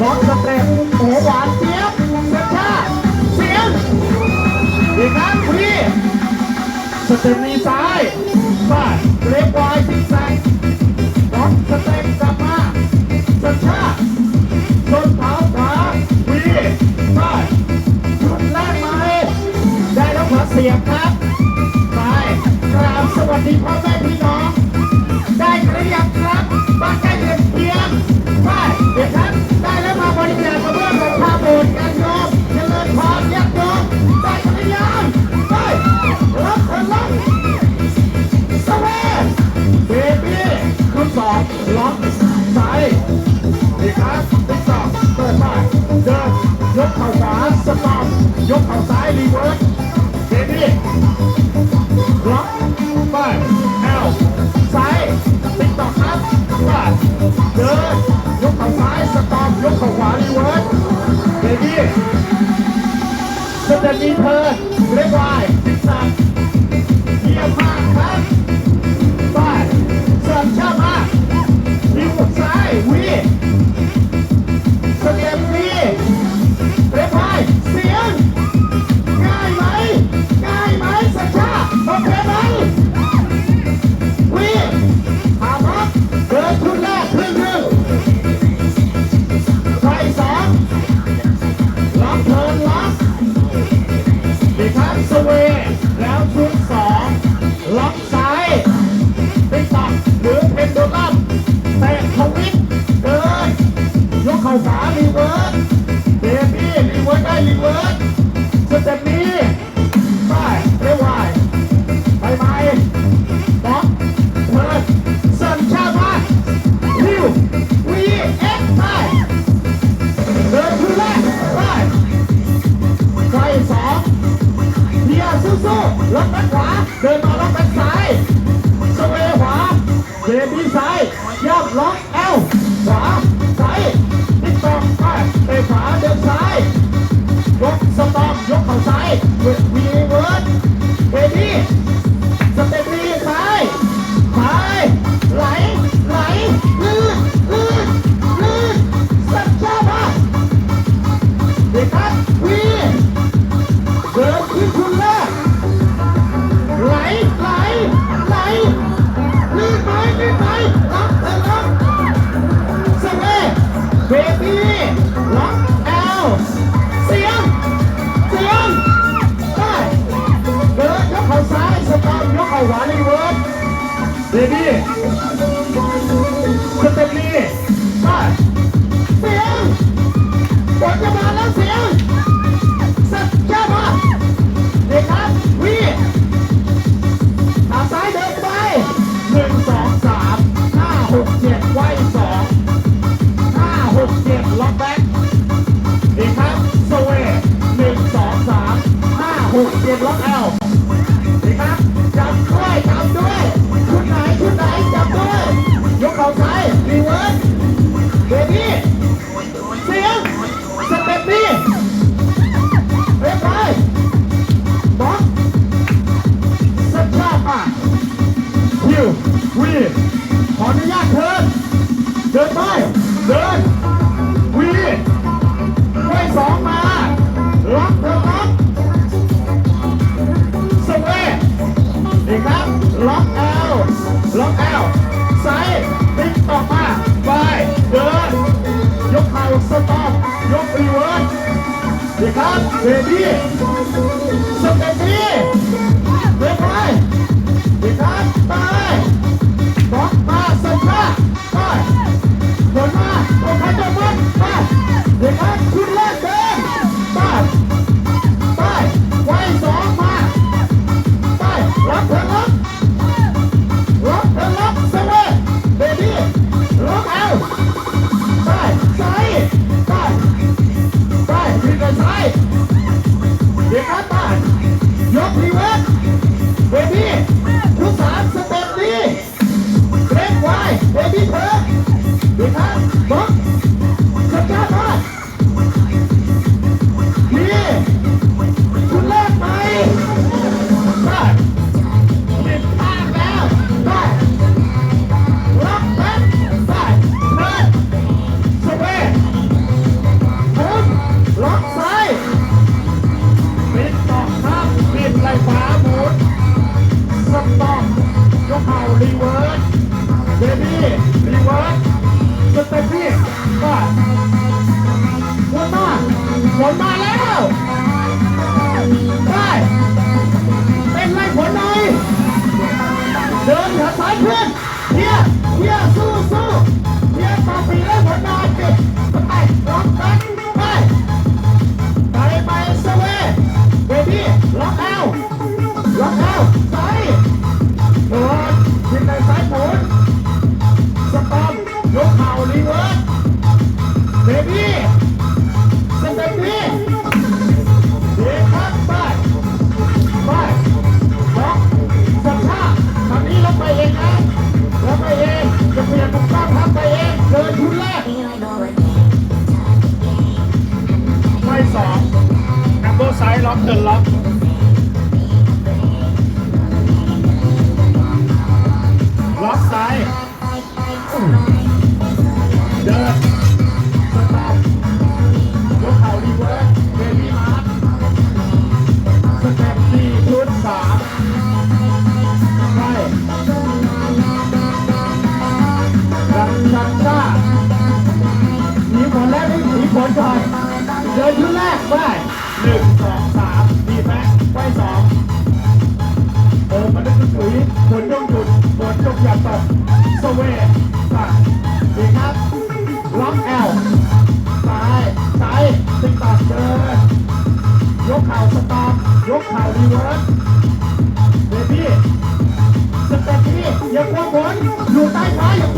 บอกสเต็ปโอ้หวานเสียบกระชากเสียงอีกครั้งพี่สเต็ปนี้ซ้ายบ้เล็กวายที่ส เดินยกเข่าขวาสปาร์ยกเข่าซ้ายรีเวิร์สเดนี่ล็อกไปแอลซ้ายติดต่อครับไปเดินยกเข่าซ้ายสตอมยกเข่าขวารีเวิร์สเดนี่สเต็ปนี้เธอเรียกว่า วยไปหลีเวิร์ดสเต็ปนี้ไปเร็วไปไปไปบล็อกเพิร์ดสั่ญชาติมาฮิววีเอ็กไปเดินพื้นแรกไปใส่สองเดียสู้ๆล็อกด้านขวาเดินมาล็อกด้านซ้ายสเวขวาเบบี้ซ้ายย่ำล็อก เบบี้สเต็ปนี้ไปเสียงฝนจะมาแล้วเสียงสักแค่มาเด็กครับวีตาซ้ายเดินไปหนึ่งสองสามห้าหกเจ็ดไว้สองห้าหกเจ็ดล็อกแบ็คเด็กครับสเวหนึ่งสองสามห้าหกเจ็ดล็อกเอล ¡Se! Yes, yes, ไป จงอย่าตกสเวตตัดดีครับล็อกแอลซ้ายซ้ายติดตามเดินยกเข่าสตอมยกเข่ารีเวิร์สเบบี้สเต็ปนี้อย่าควงบอลอยู่ใต้เท้าย